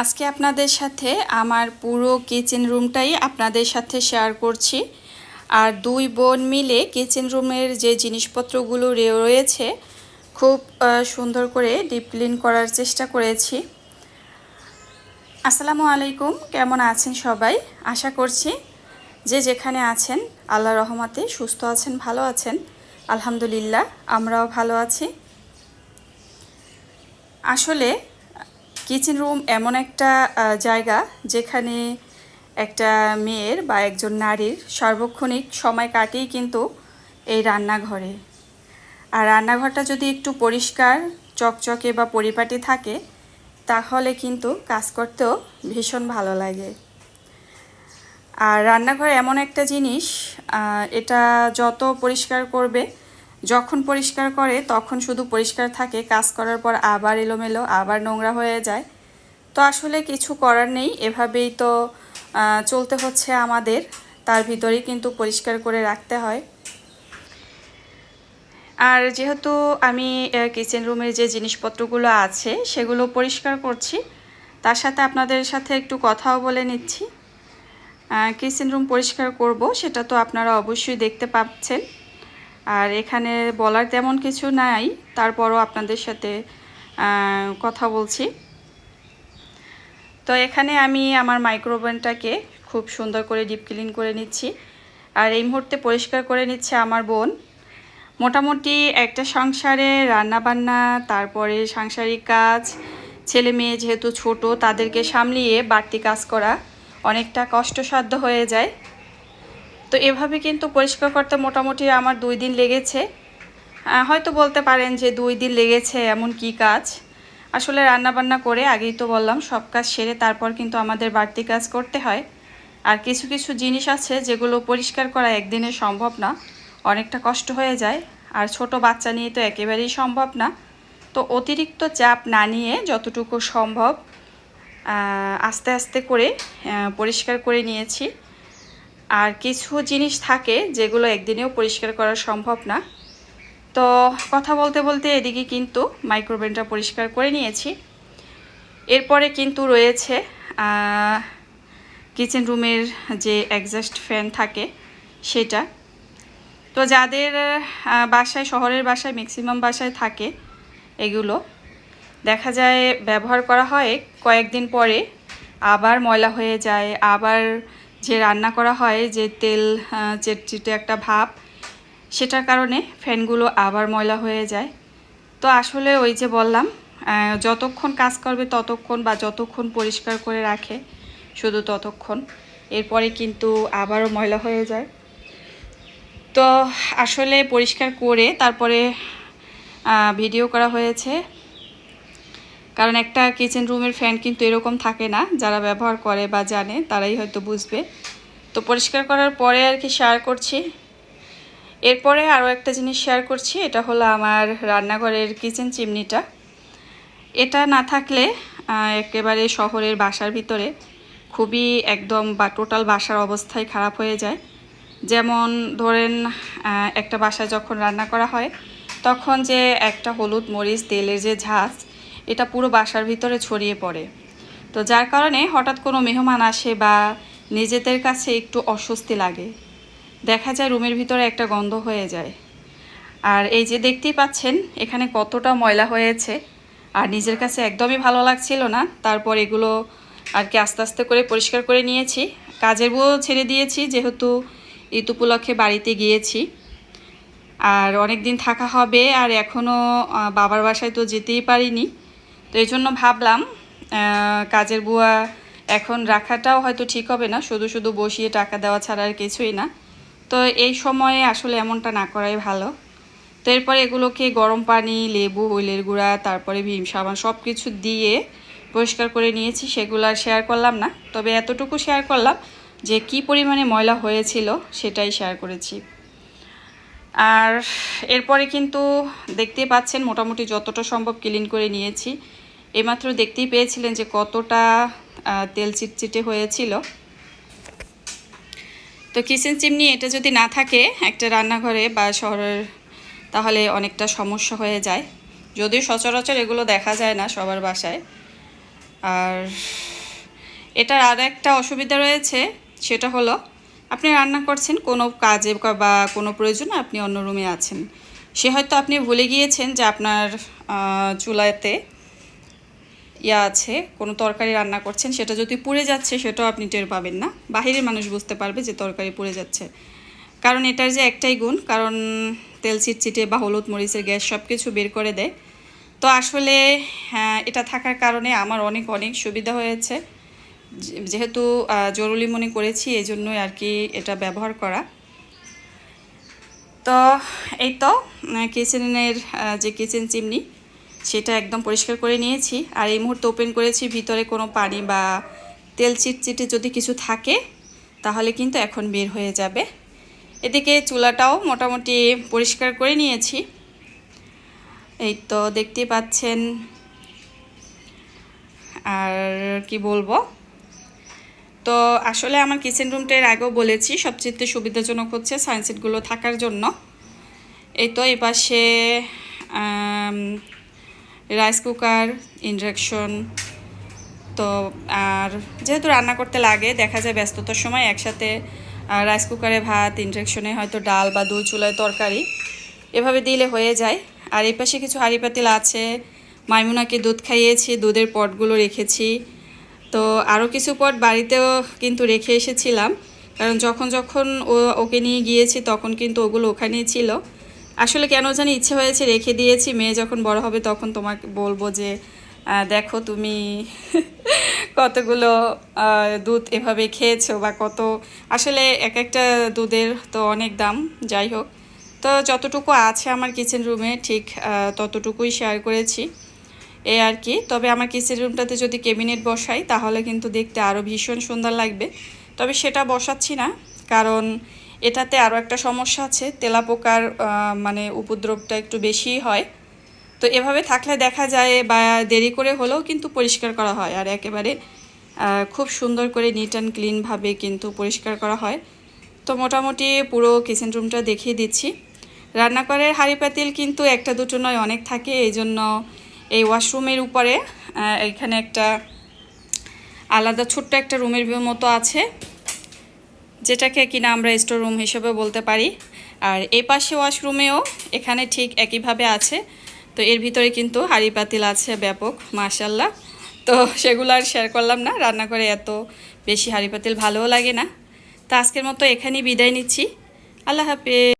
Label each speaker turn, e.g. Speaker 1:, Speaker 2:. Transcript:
Speaker 1: আজকে আপনাদের সাথে আমার পুরো কিচেন রুমটাই আপনাদের সাথে শেয়ার করছি। আর দুই বোন মিলে কিচেন রুমের যে জিনিসপত্রগুলো রয়েছে, খুব সুন্দর করে ডিপ্লিন করার চেষ্টা করেছি। আসসালামু আলাইকুম, কেমন আছেন সবাই? আশা করছি যে যেখানে আছেন আল্লাহ রহমতে সুস্থ আছেন, ভালো আছেন। আলহামদুলিল্লাহ, আমরাও ভালো আছি। আসলে কিচেন রুম এমন একটা জায়গা যেখানে একটা মেয়ের বা একজন নারীর সার্বক্ষণিক সময় কাটেই কিন্তু এই রান্নাঘরে। আর রান্নাঘরটা যদি একটু পরিষ্কার, চকচকে বা পরিপাটি থাকে, তাহলে কিন্তু কাজ করতেও ভীষণ ভালো লাগে। আর রান্নাঘর এমন একটা জিনিস এটা যত পরিষ্কার করবে যখন পরিষ্কার করে, তখন শুধু পরিষ্কার থাকে, কাজ করার পর আবার এলোমেলো, আবার নোংরা হয়ে যায়। তো আসলে কিছু করার নেই, এভাবেই তো চলতে হচ্ছে আমাদের। তার ভিতরেই কিন্তু পরিষ্কার করে রাখতে হয়। আর যেহেতু আমি কিচেন রুমের যে জিনিসপত্রগুলো আছে, সেগুলো পরিষ্কার করছি, তার সাথে আপনাদের সাথে একটু কথাও বলে নিচ্ছি। কিচেন রুম পরিষ্কার করব, সেটা তো আপনারা অবশ্যই দেখতে পাচ্ছেন। আর এখানে বলার তেমন কিছু নাই, তারপরও আপনাদের সাথে কথা বলছি। তো এখানে আমি আমার মাইক্রোওভেনটাকে খুব সুন্দর করে ডিপ ক্লিন করে নিচ্ছি। আর এই মুহূর্তে পরিষ্কার করে নিচ্ছে আমার বোন। মোটামুটি একটা সংসারে রান্নাবান্না, তারপরে সাংসারিক কাজ, ছেলে মেয়ে যেহেতু ছোট, তাদেরকে সামলিয়ে বাড়তি কাজ করা অনেকটা কষ্টসাধ্য হয়ে যায়। তো এভাবে কিন্তু পরিষ্কার করতে মোটামুটি আমার দুই দিন লেগেছে। হয়তো বলতে পারেন যে দুই দিন লেগেছে এমন কি কাজ। আসলে রান্নাবান্না করে আগেই তো বললাম, সব কাজ সেরে তারপর কিন্তু আমাদের বাড়তি কাজ করতে হয়। আর কিছু কিছু জিনিস আছে যেগুলো পরিষ্কার করা একদিনে সম্ভব না, অনেকটা কষ্ট হয়ে যায়। আর ছোট বাচ্চা নিয়ে তো একেবারেই সম্ভব না। তো অতিরিক্ত চাপ না নিয়ে যতটুকু সম্ভব আস্তে আস্তে করে পরিষ্কার করে নিয়েছি। আর কিছু জিনিস থাকে যেগুলো একদিনেও পরিষ্কার করা সম্ভব না। তো কথা বলতে বলতে এদিকে কিন্তু মাইক্রোওভেনটা পরিষ্কার করে নিয়েছি। এরপরে কিন্তু রয়েছে কিচেন রুমের যে অ্যাডজাস্ট ফ্যান থাকে সেটা। তো যাদের বাসায়, শহরের বাসায় ম্যাক্সিমাম বাসায় থাকে এগুলো, দেখা যায় ব্যবহার করা হয় কয়েকদিন পরে আবার ময়লা হয়ে যায়, আবার যে রান্না করা হয়, যে তেল চেটচিটে একটা ভাব সেটার কারণে ফ্যানগুলো আবার ময়লা হয়ে যায়। তো আসলে ওই যে বললাম যতক্ষণ কাজ করবে ততক্ষণ বা যতক্ষণ পরিষ্কার করে রাখে, শুধু ততক্ষণ। এরপরে কিন্তু আবারও ময়লা হয়ে যায়। তো আসলে পরিষ্কার করে তারপরে ভিডিও করা হয়েছে। কারণ একটা কিচেন রুমের ফ্যান কিন্তু এরকম থাকে না, যারা ব্যবহার করে বা জানে, তারাই হয়তো বুঝবে। তো পরিষ্কার করার পরে আর কি শেয়ার করছি। এরপরে আরও একটা জিনিস শেয়ার করছি, এটা হলো আমার রান্নাঘরের কিচেন চিমনিটা। এটা না থাকলে একেবারে শহরের বাসার ভিতরে খুবই একদম বা টোটাল বাসার অবস্থাই খারাপ হয়ে যায়। যেমন ধরেন একটা বাসায় যখন রান্না করা হয়, তখন যে একটা হলুদ মরিচ, তেলের যে ঝাঁজ এটা পুরো বাসার ভিতরে ছড়িয়ে পড়ে। তো যার কারণে হঠাৎ কোনো মেহমান আসে বা নিজেদের কাছে একটু অস্বস্তি লাগে। দেখা যায় রুমের ভিতরে একটা গন্ধ হয়ে যায়। আর এই যে দেখতেই পাচ্ছেন, এখানে কতটা ময়লা হয়েছে। আর নিজের কাছে একদমই ভালো লাগছিল না। তারপর এগুলো আর কি আস্তে আস্তে করে পরিষ্কার করে নিয়েছি। কাজের বউ ছেড়ে দিয়েছি, যেহেতু ঈদ উপলক্ষে বাড়িতে গিয়েছি। আর অনেক দিন থাকা হবে আর এখনও বাবার বাসায় তো যেতেই পারিনি। তো এই জন্য ভাবলাম কাজের বুয়া এখন রাখাটাও হয়তো ঠিক হবে না, শুধু শুধু বসিয়ে টাকা দেওয়া ছাড়া আর কিছুই না। তো এই সময়ে আসলে এমনটা না করাই ভালো। তো এরপরে এগুলোকে গরম পানি, লেবু হইলের গুঁড়া, তারপরে ভীম সাবান সব কিছু দিয়ে পরিষ্কার করে নিয়েছি, সেগুলো আর শেয়ার করলাম না। তবে এতটুকু শেয়ার করলাম যে কি পরিমাণে ময়লা হয়েছিল সেটাই শেয়ার করেছি। আর এরপরে কিন্তু দেখতে পাচ্ছেন মোটামুটি যতটা সম্ভব ক্লিন করে নিয়েছি। এইমাত্র দেখতেই পেয়েছিলেন যে কতটা তেল চিটচিটে হয়েছিল। তো কিচেন চিমনি, এটা যদি না থাকে একটা রান্নাঘরে বা শহরের, তাহলে অনেকটা সমস্যা হয়ে যায়। যদিও সচরাচর এগুলো দেখা যায় না সবার বাসায়। আর এটার আর একটা অসুবিধা রয়েছে, সেটা হলো আপনি রান্না করছেন কোনো কাজে বা কোনো প্রয়োজনে আপনি অন্য রুমে আছেন। সে হয়তো আপনি ভুলে গিয়েছেন যে আপনার চুলাতে ইয়া আছে কোনো তরকারি রান্না করছেন সেটা যদি পুড়ে যাচ্ছে সেটাও আপনি টের পাবেন না। বাহিরের মানুষ বুঝতে পারবে যে তরকারি পুড়ে যাচ্ছে। কারণ এটার যে একটাই গুণ কারণ তেল চিটচিটে বা হলুদ মরিচের গ্যাস সব কিছু বের করে দেয়। তো আসলে হ্যাঁ, এটা থাকার কারণে আমার অনেক অনেক সুবিধা হয়েছে। যেহেতু জরুরি মনে করেছি এই জন্যই আর কি এটা ব্যবহার করা। তো এই তো কিচেনের যে কিচেন চিমনি সেটা একদম পরিষ্কার করে নিয়েছি। আর এই মুহূর্তে ওপেন করেছি ভিতরে কোনো পানি বা তেল চিটচিটে যদি কিছু থাকে, তাহলে কিন্তু এখন বের হয়ে যাবে। এদিকে চুলাটাও মোটামুটি পরিষ্কার করে নিয়েছি। এই তো দেখতেই পাচ্ছেন। আর কি বলব? তো আসলে আমার কিচেন রুমটার আগেও বলেছি, সবচেয়ে সুবিধাজনক হচ্ছে সায়েন্সেটগুলো থাকার জন্য। এই তো এই পাশে রাইস কুকার ইন্ডাকশন তো আর যেহেতু রান্না করতে লাগে, দেখা যায় ব্যস্ততার সময় একসাথে রাইস কুকারে ভাত ইন্ডাকশনে হয়তো ডাল বা দুই চুলায় তরকারি, এভাবে দিলে হয়ে যায়। আর এই পাশে কিছু হাঁড়ি পাতিল আছে, মাইমুনাকে দুধ খাইয়েছি, দুধের পটগুলো রেখেছি। তো আরও কিছু পট বাড়িতেও কিন্তু রেখে এসেছিলাম, কারণ যখন যখন ও, ওকে নিয়ে গিয়েছি, তখন কিন্তু ওগুলো ওখানেই ছিল। আসলে কেন জানি ইচ্ছে হয়েছে রেখে দিয়েছি, মেয়ে যখন বড় হবে তখন তোমাকে বলব যে দেখো তুমি কতগুলো দুধ এভাবে খেয়েছো বা কত, আসলে এক একটা দুধের তো অনেক দাম, যাই হোক। তো যতটুকু আছে আমার কিচেন রুমে ঠিক ততটুকুই শেয়ার করেছি। এ আর কি, তবে আমার কিচেন রুমটাতে যদি ক্যাবিনেট বসাই, তাহলে কিন্তু দেখতে আরও ভীষণ সুন্দর লাগবে। তবে সেটা বসাচ্ছি না, কারণ এটাতে আরও একটা সমস্যা আছে, তেলাপোকার মানে উপদ্রবটা একটু বেশিই হয়। তো এভাবে থাকলে দেখা যায় বা দেরি করে হলেও কিন্তু পরিষ্কার করা হয়। আর একেবারে খুব সুন্দর করে নিট অ্যান্ড ক্লিনভাবে কিন্তু পরিষ্কার করা হয়। তো মোটামুটি পুরো কিচেন রুমটা দেখিয়ে দিচ্ছি। রান্নাঘরের হাঁড়ি পাতিল কিন্তু একটা দুটো নয়, অনেক থাকে। এই জন্য এই ওয়াশরুমের উপরে এখানে একটা আলাদা ছোট্ট একটা রুমের মতো আছে। যেটাকে কিনা আমরা স্টোর রুম হিসেবে বলতে পারি। আর এই পাশে ওয়াশরুমেও এখানে ঠিক একইভাবে আছে। তো এর ভিতরে কিন্তু হাঁড়ি পাতিল আছে ব্যাপক মার্শাল্লাহ তো সেগুলো আর শেয়ার করলাম না, রান্নাঘরে এত বেশি হাঁড়ি পাতিল ভালোও লাগে না। তো আজকের মতো এখানেই বিদায় নিচ্ছি। আল্লাহ হাফেজ।